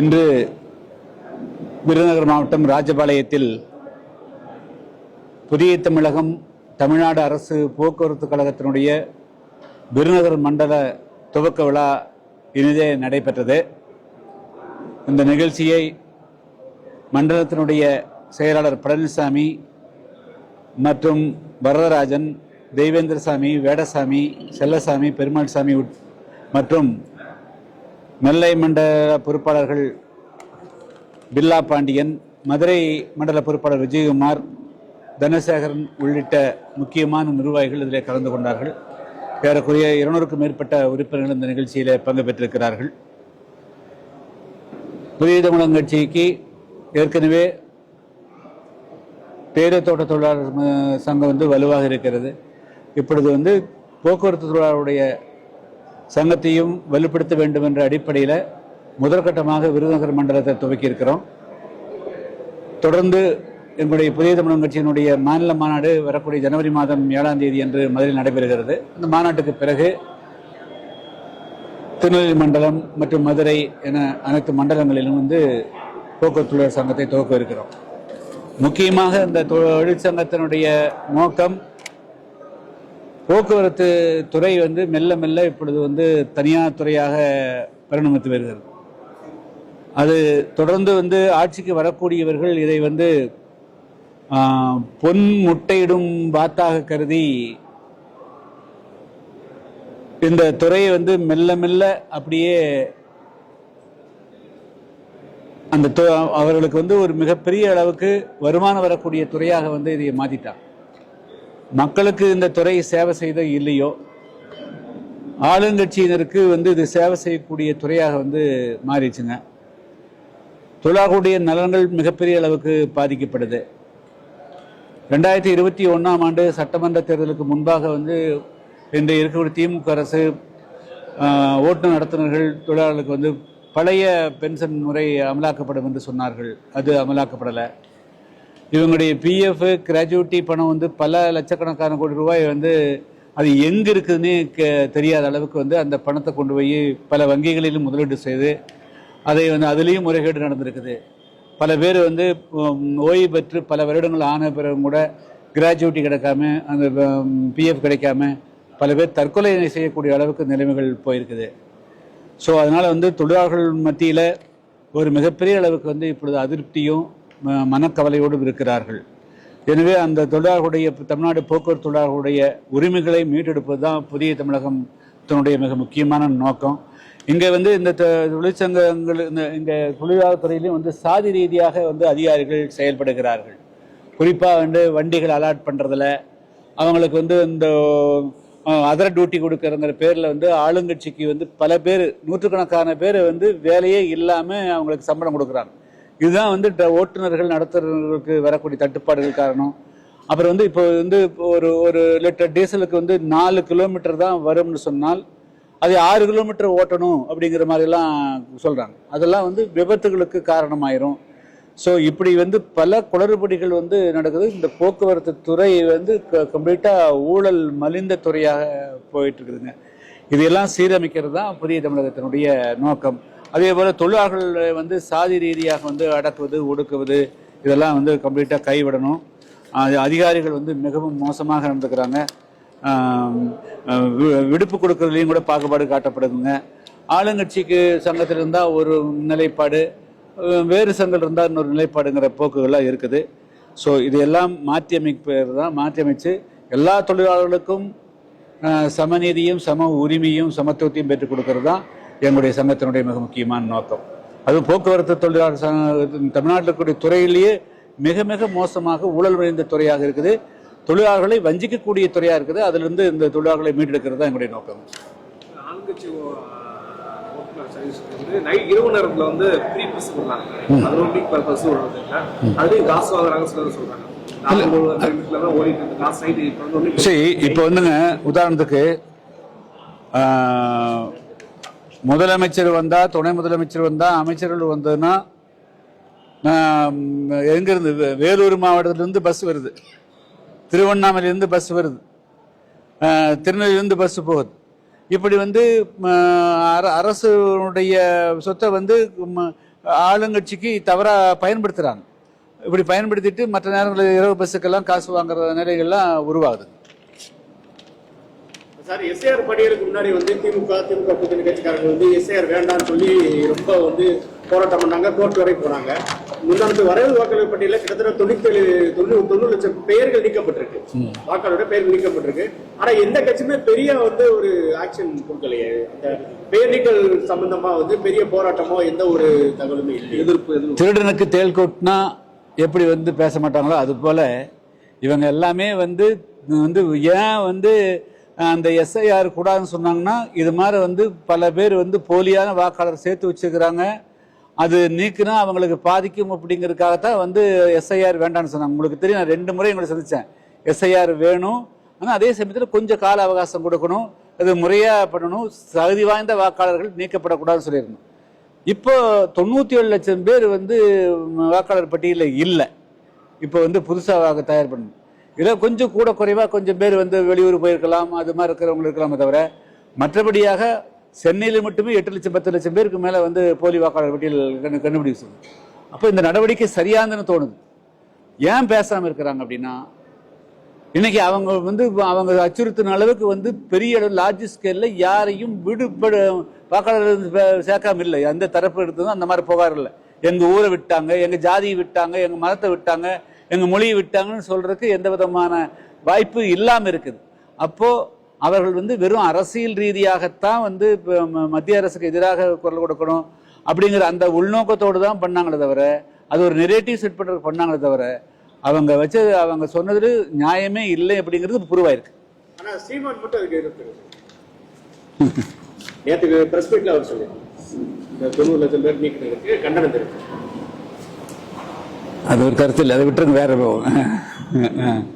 இன்று விருதுநகர் மாவட்டம் ராஜபாளையத்தில் புதிய தமிழகம் தமிழ்நாடு அரசு போக்குவரத்து கழகத்தினுடைய விருதுநகர் மண்டல துவக்க விழா இனிதே நடைபெற்றது. இந்த நிகழ்ச்சியை மண்டலத்தினுடைய செயலாளர் பழனிசாமி மற்றும் வரதராஜன் தெய்வேந்திரசாமி வேடசாமி செல்லசாமி பெருமாள் சாமி உட்- மற்றும் நெல்லை மண்டல பொறுப்பாளர்கள் பில்லா பாண்டியன் மதுரை மண்டல பொறுப்பாளர் விஜயகுமார் தனசேகரன் உள்ளிட்ட முக்கியமான நிர்வாகிகள் இதில் கலந்து கொண்டார்கள். ஏறக்குறைய இருநூறுக்கும் மேற்பட்ட உறுப்பினர்கள் இந்த நிகழ்ச்சியில் பங்கு பெற்றிருக்கிறார்கள். புதிய தமிழகம் கட்சிக்கு ஏற்கனவே தேயிலை தோட்ட தொழிலாளர் சங்கம் வந்து வலுவாக இருக்கிறது. இப்பொழுது வந்து போக்குவரத்து தொழிலாளருடைய சங்கத்தையும் வலுப்படுத்த வேண்டும் என்ற அடிப்படையில் முதற்கட்டமாக விருதுநகர் மண்டலத்தை துவக்கியிருக்கிறோம் தொடர்ந்து எங்களுடைய புதிய தமிழ் கட்சியினுடைய மாநில மாநாடு வரக்கூடிய ஜனவரி மாதம் ஏழாம் தேதி அன்று மதுரையில் நடைபெறுகிறது. அந்த மாநாட்டுக்கு பிறகு திருநெல்வேலி மண்டலம் மற்றும் மதுரை என அனைத்து மண்டலங்களிலும் வந்து போக்குவரத்து தொழிலாளர் சங்கத்தை துவக்க இருக்கிறோம். முக்கியமாக இந்த தொழிற்சங்கத்தினுடைய நோக்கம் போக்குவரத்து துறை வந்து மெல்ல மெல்ல இப்பொழுது வந்து தனியார் துறையாக பரிணமித்து வருகிறது. அது தொடர்ந்து வந்து ஆட்சிக்கு வரக்கூடியவர்கள் இதை வந்து பொன் முட்டையிடும் வாத்தாக கருதி இந்த துறையை வந்து மெல்ல மெல்ல அப்படியே அந்த அவர்களுக்கு வந்து ஒரு மிகப்பெரிய அளவுக்கு வருமானம் வரக்கூடிய துறையாக வந்து இதை மாத்திட்டாங்க. மக்களுக்கு இந்த துறை சேவை செய்த இல்லையோ ஆளுங்கட்சியினருக்கு வந்து இது சேவை செய்யக்கூடிய துறையாக வந்து மாறிடுச்சுங்க. தொழிலாளர்களுடைய நலன்கள் மிகப்பெரிய அளவுக்கு பாதிக்கப்படுது. ரெண்டாயிரத்தி இருபத்தி ஒன்றாம் ஆண்டு சட்டமன்ற தேர்தலுக்கு முன்பாக வந்து இன்று இருக்கக்கூடிய திமுக அரசு ஓட்டு ஓட்டுநர் நடத்துனர்கள் தொழிலாளர்களுக்கு வந்து பழைய பென்ஷன் முறை அமலாக்கப்படும் என்று சொன்னார்கள். அது அமலாக்கப்படலை. இவங்களுடைய பிஎஃப் கிராஜுவிட்டி பணம் வந்து பல லட்சக்கணக்கான கோடி ரூபாய் வந்து அது எங்க இருக்குதுன்னே கே- தெரியாத அளவுக்கு வந்து அந்த பணத்தை கொண்டு போய் பல வங்கிகளிலும் முதலீடு செய்து அதை வந்து அதுலேயும் முறைகேடு நடந்திருக்குது. பல பேர் வந்து ஓய்வு பெற்று பல வருடங்கள் ஆன பிறகு கூட கிராஜுவிட்டி கிடைக்காம அந்த பிஎஃப் கிடைக்காம பல பேர் தற்கொலை செய்யக்கூடிய அளவுக்கு நிலைமைகள் போயிருக்குது. ஸோ அதனால் வந்து தொழிலாளர்கள் மத்தியில் ஒரு மிகப்பெரிய அளவுக்கு வந்து இப்பொழுது அதிருப்தியும் ம- இருக்கிறார்கள். எனவே அந்த தொழிலாளர்களுடைய தமிழ்நாடு போக்குவரத்து தொழிலாளர்களுடைய உரிமைகளை மீட்டெடுப்பது தான் புதிய தமிழகம் தன்னுடைய மிக முக்கியமான நோக்கம். இங்கே வந்து இந்த தொழிற்சங்கங்கள் இந்த இங்கே தொழிலாளர் துறையிலையும் வந்து சாதி ரீதியாக வந்து அதிகாரிகள் செயல்படுகிறார்கள். குறிப்பாக வந்து வண்டிகள் அலாட் பண்ணுறதுல அவங்களுக்கு வந்து இந்த அதர டியூட்டி கொடுக்குறங்கிற பேரில் வந்து ஆளுங்கட்சிக்கு வந்து பல பேர் நூற்றுக்கணக்கான பேர் வந்து வேலையே இல்லாமல் அவங்களுக்கு சம்பளம் கொடுக்குறாங்க. இதுதான் வந்து ட- ஓட்டுநர்கள் நடத்துறவர்களுக்கு வரக்கூடிய தட்டுப்பாடுகள் காரணம். அப்புறம் வந்து இப்போ வந்து இப்போ ஒரு ஒரு லிட்டர் டீசலுக்கு வந்து நாலு கிலோமீட்டர் தான் வரும்னு சொன்னால் அது ஆறு கிலோமீட்டர் ஓட்டணும் அப்படிங்கிற மாதிரிலாம் சொல்கிறாங்க அதெல்லாம் வந்து விபத்துகளுக்கு காரணமாயிரும். ஸோ இப்படி வந்து பல குளறுபடிகள் வந்து நடக்குது. இந்த போக்குவரத்து துறை வந்து கம்ப்ளீட்டாக ஊழல் மலிந்த துறையாக போயிட்டு இருக்குதுங்க. இதையெல்லாம் சீரமைக்கிறது தான் புதிய தமிழகத்தினுடைய நோக்கம். அதே போல் தொழிலாளர்களை வந்து சாதி ரீதியாக வந்து அடக்குவது ஒடுக்குவது இதெல்லாம் வந்து கம்ப்ளீட்டாக கைவிடணும். அது அதிகாரிகள் வந்து மிகவும் மோசமாக நடந்துக்கிறாங்க. வி- விடுப்பு கொடுக்கறதுலையும் கூட பாகுபாடு காட்டப்படுதுங்க. ஆளுங்கட்சிக்கு சங்கத்தில் இருந்தால் ஒரு நிலைப்பாடு வேறு சங்கம் இருந்தால் இன்னொரு நிலைப்பாடுங்கிற போக்குகள்லாம் இருக்குது. ஸோ இதையெல்லாம் மாற்றி அமைப்பது தான். மாற்றி அமைச்சு எல்லா தொழிலாளர்களுக்கும் சமநீதியும் சம உரிமையும் சமத்துவத்தையும் பெற்றுக் கொடுக்கறது தான். எங்களுடைய சங்கத்தினுடைய மிக முக்கியமான நோக்கம். அது போக்குவரத்து தொழிலாளர் சங்க- தமிழ்நாட்டில் இருக்கக்கூடிய துறையிலேயே மிக மிக மோசமாக ஊழல் நிறைந்த துறையாக இருக்குது. தொழிலாளர்களை வஞ்சிக்கக்கூடிய துறையாக இருக்குது. அதிலிருந்து இந்த தொழிலாளர்களை மீட்டெடுக்கிறது தான் எங்களுடைய நோக்கம். இப்போ வந்துங்க உதாரணத்துக்கு முதலமைச்சர் வந்தால் துணை முதலமைச்சர் வந்தால் அமைச்சர்கள் வந்ததுன்னா எங்கேருந்து வே- வேலூர் மாவட்டத்திலேருந்து பஸ் வருது. திருவண்ணாமலையிலேருந்து பஸ் வருது. திருநெல்வேலியிலேருந்து பஸ் போகுது. இப்படி வந்து அரசுடைய சொத்தை வந்து ம, ஆளுங்கட்சிக்கு தவறாக பயன்படுத்துகிறாங்க இப்படி பயன்படுத்திட்டு மற்ற நேரங்களில் இரவு பஸ்ஸுக்கெல்லாம் காசு வாங்குற நிலைகள்லாம் உருவாகுது. சார் எஸ்ஐஆர் பணியலுக்கு முன்னாடி வந்து திமுக திமுக கூட்டணி கட்சிக்காரங்க வந்து எஸ்ஐஆர் வேண்டாம்னு சொல்லி ரொம்ப வந்து போராட்டம் பண்ணாங்க கோர்ட் வரை போனாங்க. முன்னாடி வரைவு வாக்காளர் பட்டியலில் கிட்டத்தட்ட தொண்ணூத்தேழு தொண்ணூறு தொண்ணூறு லட்சம் பெயர்கள் நீக்கப்பட்டிருக்கு. வாக்காளரோட பெயர்கள் நீக்கப்பட்டிருக்கு. ஆனா எந்த கட்சியுமே பெரிய வந்து ஒரு ஆக்ஷன் கொடுக்கலையே. அந்த பெயர் நீக்கல் சம்பந்தமா வந்து பெரிய போராட்டமோ எந்த ஒரு தகவலுமே இல்லை எதிர்ப்பு எதிர்ப்பு. திருடனுக்கு தேள் கொட்டினா எப்படி வந்து பேச மாட்டாங்களோ அது போல இவங்க எல்லாமே வந்து வந்து ஏன் வந்து அந்த எஸ்ஐஆர் கூடாதுன்னு சொன்னாங்கன்னா இது மாதிரி வந்து பல பேர் வந்து போலியான வாக்காளர் சேர்த்து வச்சுருக்கிறாங்க. அது நீக்குனா அவங்களுக்கு பாதிக்கும் அப்படிங்கிறதுக்காகத்தான் வந்து எஸ்ஐஆர் வேண்டாம்னு சொன்னாங்க. உங்களுக்கு தெரியும் நான் ரெண்டு முறை உங்களை சந்தித்தேன் எஸ்ஐஆர் வேணும். ஆனால் அதே சமயத்தில் கொஞ்சம் கால அவகாசம் கொடுக்கணும். அது முறையாக பண்ணணும். தகுதி வாய்ந்த வாக்காளர்கள் நீக்கப்படக்கூடாதுன்னு சொல்லியிருந்தோம். இப்போ தொண்ணூற்றி ஏழு லட்சம் பேர் வந்து வாக்காளர் பட்டியலில் இல்லை. இப்போ வந்து புதுசாக தயார் பண்ணணும். இதில் கொஞ்சம் கூட குறைவாக கொஞ்சம் பேர் வந்து வெளியூர் போயிருக்கலாம் அது மாதிரி இருக்கிறவங்க இருக்கலாமே தவிர மற்றபடியாக சென்னையில் மட்டுமே எட்டு லட்சம் பத்து லட்சம் பேருக்கு மேலே வந்து போலி வாக்காளர் பட்டியல் கண்டு கண்டுபிடிச்சு அப்போ இந்த நடவடிக்கை சரியானதுன்னு தோணுது. ஏன் பேசாமல் இருக்கிறாங்க அப்படின்னா இன்னைக்கு அவங்க வந்து அவங்க அச்சுறுத்தின அளவுக்கு வந்து பெரிய அளவு லார்ஜ் ஸ்கேல்ல யாரையும் விடுபட வாக்காளர் சேர்க்காம இல்லை. எந்த தரப்பு எடுத்ததும் அந்த மாதிரி புகார் இல்லை. ஊரை விட்டாங்க எங்கள் ஜாதியை விட்டாங்க எங்கள் மதத்தை விட்டாங்க எங்கள் மொழியை விட்டாங்கன்னு சொல்கிறதுக்கு எந்த விதமான வாய்ப்பு இல்லாமல் இருக்குது. அப்போது அவர்கள் வந்து வெறும் அரசியல் ரீதியாகத்தான் வந்து இப்போ மத்திய அரசுக்கு எதிராக குரல் கொடுக்கணும் அப்படிங்கிற அந்த உள்நோக்கத்தோடு தான் பண்ணாங்களே தவிர அது ஒரு நெரேட்டிவ் செட் பண்றது பண்ணாங்களே தவிர அவங்க வச்சு அவங்க சொன்னது நியாயமே இல்லை அப்படிங்கிறது புருவாயிருக்கு. ஆனால் சீமான் மட்டும் அதுக்கு எதிர்ப்பு நேற்றுக்கு பிரஸ் மீட்டில் அவர் சொல்லி இந்த தொண்ணூறு லட்சம் பேர் நீக்கினதுக்கு கண்டனம் தெரிவித்தார். அது ஒரு கருத்து இல்லை. அதை விட்டுருங்க வேற போகும்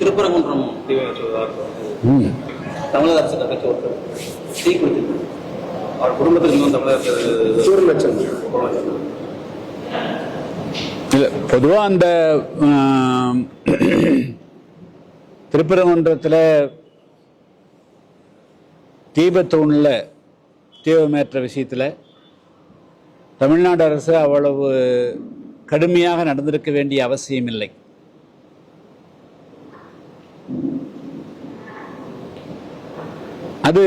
திருப்பரங்குன்றம் ம். தமிழக அரசு கட்சி ஒருத்தர் டீ குடிச்சிருக்காரு. அவர் குடும்பத்துக்கு இன்னும் தமிழக அரசு ஒரு லட்சம். இல்ல பொதுவாக அந்த திருப்பரங்குன்றத்தில் தீபத்தூணில் தீபமேற்ற விஷயத்தில் தமிழ்நாடு அரசு அவ்வளவு கடுமையாக நடந்திருக்க வேண்டிய அவசியமில்லை. அது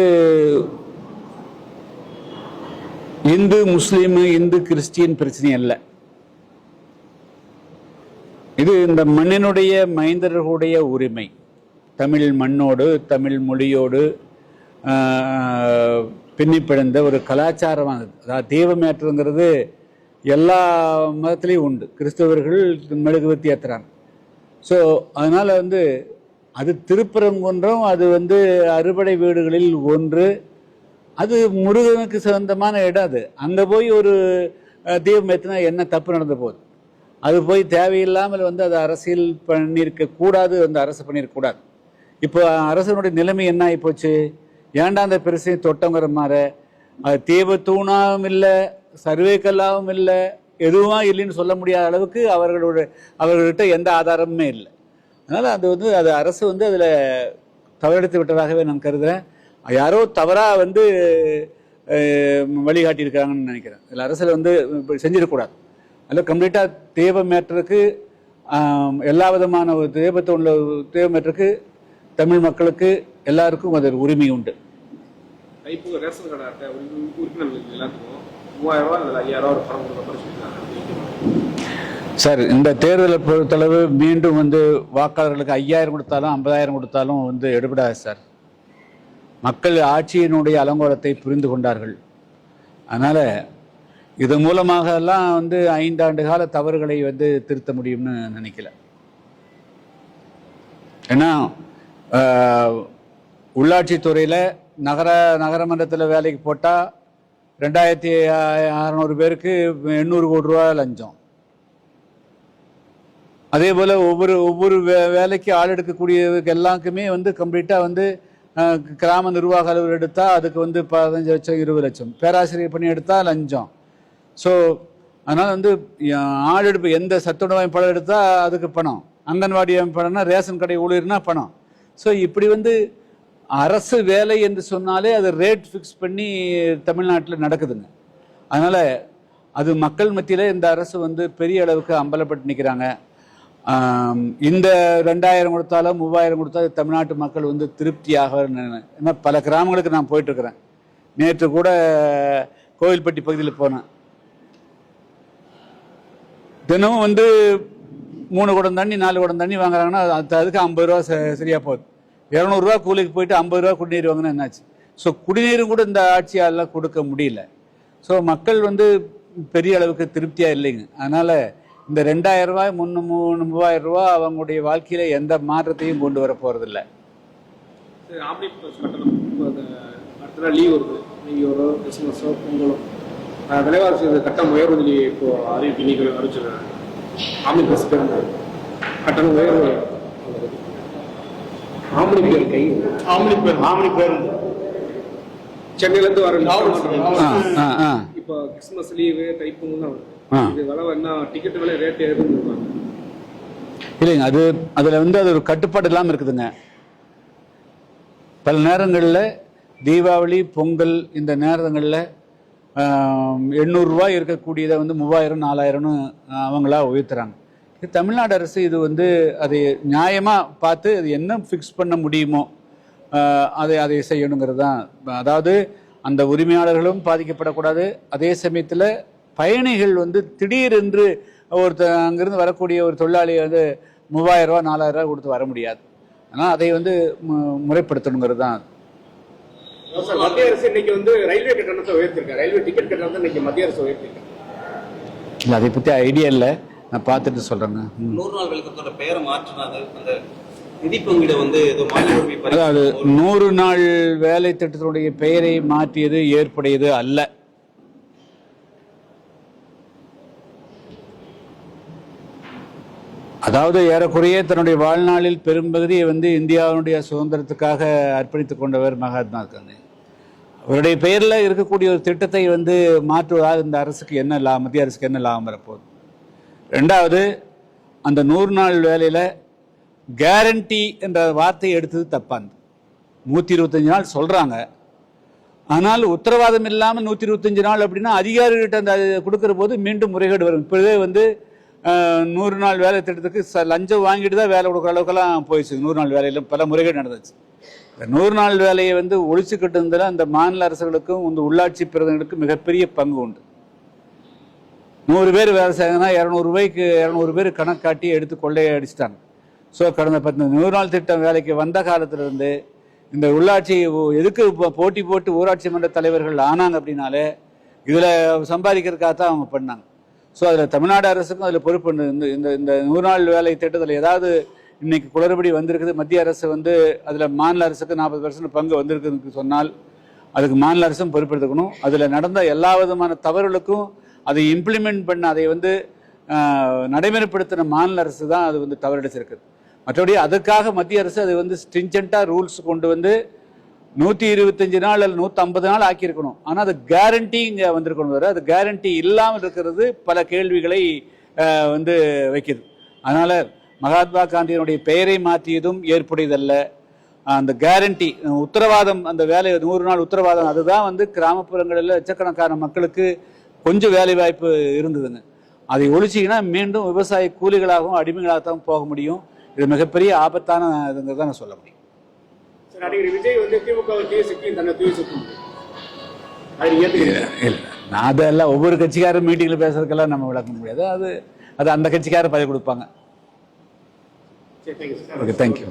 இந்து முஸ்லீம் இந்து கிறிஸ்டியன் பிரச்சனை அல்ல. இது இந்த மண்ணினுடைய மைந்தர்களுடைய உரிமை. தமிழ் மண்ணோடு தமிழ் மொழியோடு ஆஹ், பின்னிப் ஒரு கலாச்சாரமானது. அதாவது தெய்வமேற்றுங்கிறது எல்லா மதத்துலேயும் உண்டு. கிறிஸ்தவர்கள் மெழுகுவர்த்தி ஏற்றுறாங்க ஸோ அதனால் வந்து அது திருப்பரங்குன்றம் அது வந்து அறுபடை வீடுகளில் ஒன்று. அது முருகனுக்கு சொந்தமான இடம் அது. அங்கே போய் ஒரு தீபம் ஏற்றினா என்ன தப்பு நடந்து போகுது? அது போய் தேவையில்லாமல் வந்து அது அரசியல் பண்ணியிருக்க கூடாது வந்து அரசு பண்ணியிருக்கக்கூடாது இப்போ அரசனுடைய நிலைமை என்ன ஆகி போச்சு ஏன்டா அந்த பெருசையும் தொட்டங்கிற மாதிரி? அது தீப தூணாவும் இல்லை சர்வே கல்லாவும் இல்லை எதுவும் இல்லைன்னு சொல்ல முடியாத அளவுக்கு அவர்களோட அவர்கள்ட்ட எந்த ஆதாரமுமே இல்லை. அதனால் அது வந்து அது அரசு வந்து அதில் தவறெடுத்து விட்டதாகவே நான் கருதுகிறேன் யாரோ தவறாக வந்து வழிகாட்டியிருக்கிறாங்கன்னு நினைக்கிறேன். இதில் அரசில் வந்து இப்படி செஞ்சிடக்கூடாது. அதில் கம்ப்ளீட்டாக தேவமேற்றருக்கு எல்லா விதமான ஒரு தேவத்தை உள்ள தேவமேற்றருக்கு தமிழ் மக்களுக்கு எல்லாருக்கும் அது உரிமை உண்டு. இப்போ ரேஷன் கடை அட்டை ஒரு உறுப்பினர்கள் எல்லாத்துக்கும் மூவாயிரம் ரூபா அல்லது ஐயாயிரம் ரூபா ஒரு பணம் கொடுக்க சொல்லியிருக்காங்க. சார் இந்த தேர்தலை பொறுத்தளவு மீண்டும் வந்து வாக்காளர்களுக்கு ஐயாயிரம் கொடுத்தாலும் ஐம்பதாயிரம் கொடுத்தாலும் வந்து எடுபடாது சார். மக்கள் ஆட்சியினுடைய அலங்கோலத்தை புரிந்து கொண்டார்கள். அதனால் இது மூலமாக எல்லாம் வந்து ஐந்தாண்டு கால தவறுகளை வந்து திருத்த முடியும்னு நினைக்கல. ஏன்னா உள்ளாட்சித்துறையில் நகர நகரமன்றத்தில் வேலைக்கு போட்டால் ரெண்டாயிரத்தி அறநூறு பேருக்கு எண்ணூறு கோடி ரூபா லஞ்சம். அதே போல் ஒவ்வொரு ஒவ்வொரு வே வேலைக்கு ஆள் எடுக்கக்கூடியவருக்கு எல்லாருக்குமே வந்து கம்ப்ளீட்டாக வந்து கிராம நிர்வாக அலுவலர் எடுத்தால் அதுக்கு வந்து பதினஞ்சு லட்சம் இருபது லட்சம். பேராசிரியர் பணி எடுத்தால் லஞ்சம். ஸோ அதனால் வந்து ஆள் எடுப்பு எந்த சத்துணவு அமைப்பாளர் எடுத்தால் அதுக்கு பணம். அங்கன்வாடி அமைப்பாளர்னா ரேஷன் கடை ஊழியர்னா பணம். ஸோ இப்படி வந்து அரசு வேலை என்று சொன்னாலே அது ரேட் ஃபிக்ஸ் பண்ணி தமிழ்நாட்டில் நடக்குதுங்க. அதனால் அது மக்கள் மத்தியில் இந்த அரசு வந்து பெரிய அளவுக்கு அம்பலப்பட்டு நிற்கிறாங்க இந்த ரெண்டாயிரம் கொடுத்தாலும் மூவாயிரம் கொடுத்தாலும் தமிழ்நாட்டு மக்கள் வந்து திருப்தியாக ஏன்னா பல கிராமங்களுக்கு நான் போயிட்டுருக்குறேன். நேற்று கூட கோவில்பட்டி பகுதியில் போனேன். தினமும் வந்து மூணு குடம் தண்ணி நாலு குடம் தண்ணி வாங்குறாங்கன்னா அது அதுக்கு ஐம்பது ரூபா ச- போகுது. இரநூறுவா கூலிக்கு போயிட்டு ஐம்பது ரூபா குடிநீர் வாங்கினா என்னாச்சு? ஸோ குடிநீரும் கூட இந்த ஆட்சியால் கொடுக்க முடியல. ஸோ மக்கள் வந்து பெரிய அளவுக்கு திருப்தியாக இல்லைங்க. அதனால் இந்த ரெண்டாயிரம் ரூபாய் முன்னு மூணு மூவாயிரம் ரூபா அவங்களுடைய வாழ்க்கையில் எந்த மாற்றத்தையும் கொண்டு வர போகிறதில்ல சரி, கட்டணம். லீவ் வருது. நீங்கள் ஒரு கிறிஸ்மஸோ பொங்கலோ விலைவாசி கட்டணம் உயர்வு சொல்லி இப்போ அறிவிப்பு நீங்கள் அறிவிச்சிருக்காங்க. பஸ் கட்டணம். உயர்வு. ஆம்னி பேர் கை. ஆம்னி பேருந்து. ஆம்னி பேருந்து. சென்னையிலேருந்து வர ஆ ஆ ஆ. இப்போ கிறிஸ்மஸ் லீவு தைப்பொங்கல் தான் ஆ. வருது இது விலை என்ன டிக்கெட் விலை ரேட் ஏறுதுன்னு இல்லைங்க அது அதில் வந்து அது ஒரு கட்டுப்பாடு இல்லாமல் இருக்குதுங்க. பல நேரங்களில் தீபாவளி பொங்கல் இந்த நேரங்களில் எண்ணூறுரூவா இருக்கக்கூடியதை வந்து மூவாயிரம் நாலாயிரம்னு அவங்களா உயர்த்துறாங்க. தமிழ்நாடு அரசு இது வந்து அதை நியாயமாக பார்த்து அது என்ன ஃபிக்ஸ் பண்ண முடியுமோ அதை அதை செய்யணுங்கிறது தான் அதாவது அந்த உரிமையாளர்களும் பாதிக்கப்படக்கூடாது. அதே சமயத்தில் பயணிகள் வந்து திடீரென்று ஒருத்த அங்கிருந்து வரக்கூடிய ஒரு தொழிலாளி வந்து மூவாயிரம் ரூபா நாலாயிரம் ரூபா கொடுத்து வர முடியாது. ஆனால் அதை வந்து மு- முறைப்படுத்தணுங்கிறது தான் மத்திய அரசு இன்னைக்கு வந்து ரயில்வே கட்டணத்தை உயர்த்திருக்காங்க ரயில்வே டிக்கெட் கட்டணத்தை இன்னைக்கு மத்திய அரசு உயர்த்திருக்காங்க இல்லை அதை பற்றி ஐடியா இல்லை. நான் பார்த்துட்டு சொல்கிறேங்க நூறு நாள் விளக்கத்தோட பெயரை மாற்றினாங்க அந்த அதாவது நூறு நாள் வேலை திட்டத்தினுடைய பெயரை மாற்றியது ஏற்புடையது அல்ல. அதாவது ஏறக்குறைய தன்னுடைய வாழ்நாளில் பெரும்பகுதியை வந்து இந்தியாவினுடைய சுதந்திரத்துக்காக அர்ப்பணித்துக் கொண்டவர் மகாத்மா காந்தி. அவருடைய பெயரில் இருக்கக்கூடிய ஒரு திட்டத்தை வந்து மாற்றுவதால் இந்த அரசுக்கு என்ன லாபம் மத்திய அரசுக்கு என்ன லாபம் வரப்போகுது? ரெண்டாவது அந்த நூறு நாள் வேலையில் கேரண்டி என்ற வார்த்தையை எடுத்தது தப்பாந்து நூற்றி இருபத்தஞ்சு நாள் சொல்கிறாங்க ஆனால் உத்தரவாதம் இல்லாமல் நூற்றி இருபத்தஞ்சு நாள் அப்படின்னா அதிகாரிகிட்ட அந்த கொடுக்குற போது மீண்டும் முறைகேடு வரும். இப்போதே வந்து நூறு நாள் வேலை திட்டத்துக்கு ச லஞ்சம் வாங்கிட்டு தான் வேலை கொடுக்குற அளவுக்கெல்லாம் போயிடுச்சு. நூறு நாள் வேலையில் பல முறைகேடு நடந்துச்சு. இந்த நூறு நாள் வேலையை வந்து ஒழிச்சுக்கிட்டு இருந்ததில் அந்த மாநில அரசுகளுக்கும் இந்த உள்ளாட்சி பிரதிநிதிகளுக்கும் மிகப்பெரிய பங்கு உண்டு. நூறு பேர் வேலை செய்யணும்னா இரநூறுபாய்க்கு இரநூறு பேர் கணக்காட்டி எடுத்து கொள்ளையை அடிச்சிட்டாங்க. ஸோ கடந்த பத்து நூறு நாள் திட்டம் வேலைக்கு வந்த காலத்திலிருந்து இந்த உள்ளாட்சி எதுக்கு இப்போ போட்டி போட்டு ஊராட்சி மன்ற தலைவர்கள் ஆனாங்க அப்படின்னாலே இதில் சம்பாதிக்கிறதுக்காக தான் அவங்க பண்ணாங்க. ஸோ அதில் தமிழ்நாடு அரசுக்கும் அதில் பொறுப்பு இந்த இந்த இந்த நூறு நாள் வேலை திட்டத்தில் ஏதாவது இன்னைக்கு குளறுபடி வந்திருக்குது. மத்திய அரசு வந்து அதில் மாநில அரசுக்கு நாற்பது பர்சன்ட் பங்கு வந்திருக்குதுன்னு சொன்னால் அதுக்கு மாநில அரசும் பொறுப்பெடுத்துக்கணும். அதில் நடந்த எல்லா விதமான தவறுகளுக்கும் அதை இம்ப்ளிமெண்ட் பண்ண அதை வந்து நடைமுறைப்படுத்தின மாநில அரசு தான் அது வந்து தவறடைச்சிருக்குது. மற்றபடி அதுக்காக மத்திய அரசு அது வந்து ஸ்ட்ரிஞ்சண்ட்டாக ரூல்ஸ் கொண்டு வந்து நூற்றி இருபத்தஞ்சு நாள் அல்ல நூற்றி ஐம்பது நாள் ஆக்கியிருக்கணும். ஆனால் அது கேரண்டி இங்கே வந்திருக்கணும் வேறு அது கேரண்டி இல்லாமல் இருக்கிறது பல கேள்விகளை வந்து வைக்குது. அதனால் மகாத்மா காந்தியினுடைய பெயரை மாற்றியதும் ஏற்புடையதல்ல. அந்த கேரண்டி உத்தரவாதம் அந்த வேலை நூறு நாள் உத்தரவாதம் அதுதான் வந்து கிராமப்புறங்களில் லட்சக்கணக்கான மக்களுக்கு கொஞ்சம் வேலை வாய்ப்பு இருந்ததுங்க அதை ஒழிச்சிங்கன்னா மீண்டும் விவசாய கூலிகளாகவும் அடிமைகளாகத்தான் போக முடியும். இது மிகப்பெரிய ஆபத்தான இதுங்கிறத நான் சொல்ல முடியும். நடிகர் விஜய் வந்து திமுக நான் அதெல்லாம் ஒவ்வொரு கட்சிக்காரர் மீட்டிங்கில் பேசுறதுக்கெல்லாம் நம்ம விளக்க முடியாது. அது அது அந்த கட்சிக்காரர் பதிவு கொடுப்பாங்க. Okay thank you